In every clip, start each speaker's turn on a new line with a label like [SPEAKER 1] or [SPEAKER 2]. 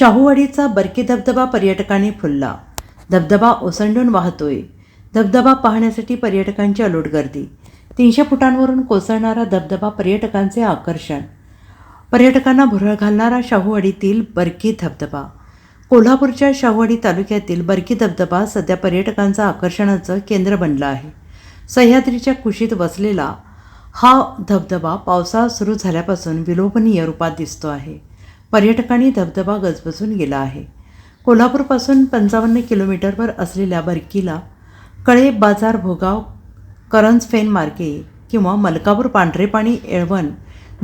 [SPEAKER 1] शाहूवाडीचा बरकी धबधबा पर्यटकांनी फुलला. धबधबा ओसंडून वाहतोय. धबधबा पाहण्यासाठी पर्यटकांची अलोट गर्दी. तीनशे फुटांवरून कोसळणारा धबधबा पर्यटकांचे आकर्षण. पर्यटकांना भुरळ घालणारा शाहूवाडीतील बरकी धबधबा. कोल्हापूरच्या शाहूवाडी तालुक्यातील बरकी धबधबा सध्या पर्यटकांचं आकर्षणाचं केंद्र बनलं आहे. सह्याद्रीच्या कुशीत वसलेला हा धबधबा पावसाळा सुरू झाल्यापासून विलोभनीय रूपात दिसतो आहे. पर्यटकांनी धबधबा गजबजून गेला आहे. कोल्हापूरपासून पंचावन्न किलोमीटरवर असलेल्या बरकीला कळे बाजार भोगाव करंजफेन मार्गे किंवा मलकापूर पांढरेपाणी येळवण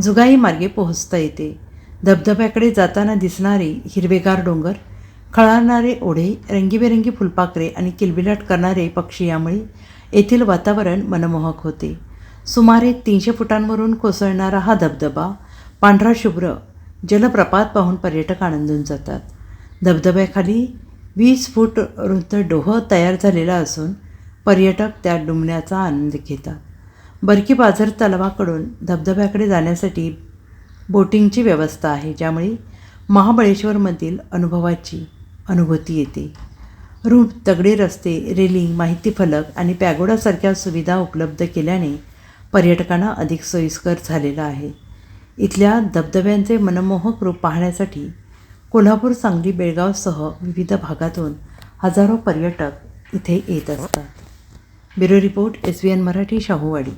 [SPEAKER 1] जुगाई मार्गे पोहोचता येते. धबधब्याकडे जाताना दिसणारे हिरवेगार डोंगर खळणारे ओढे रंगीबेरंगी फुलपाखरे आणि किलबिलाट करणारे पक्षी यामुळे येथील वातावरण मनमोहक होते. सुमारे तीनशे फुटांवरून कोसळणारा हा धबधबा पांढरा शुभ्र जलप्रपात पाहून पर्यटक आनंदून जातात. धबधब्याखाली वीस फूट रुंद डोह तयार झालेला असून पर्यटक त्यात डुंबण्याचा आनंद घेतात. बरकी बाजार तलावाकडून धबधब्याकडे जाण्यासाठी बोटिंगची व्यवस्था आहे ज्यामुळे महाबळेश्वरमधील अनुभवाची अनुभूती येते. रूप तगडे रस्ते रेलिंग माहिती फलक आणि पॅगोडासारख्या सुविधा उपलब्ध केल्याने पर्यटकांना अधिक सोयीस्कर झालेला आहे. इथल्या धबधब्यांचे मनमोहक रूप पाहण्यासाठी कोल्हापूर सांगली बेळगावसह विविध भागातून हजारो पर्यटक इथे येत असतात. Bureau report S B N Marathi Shahuwadi.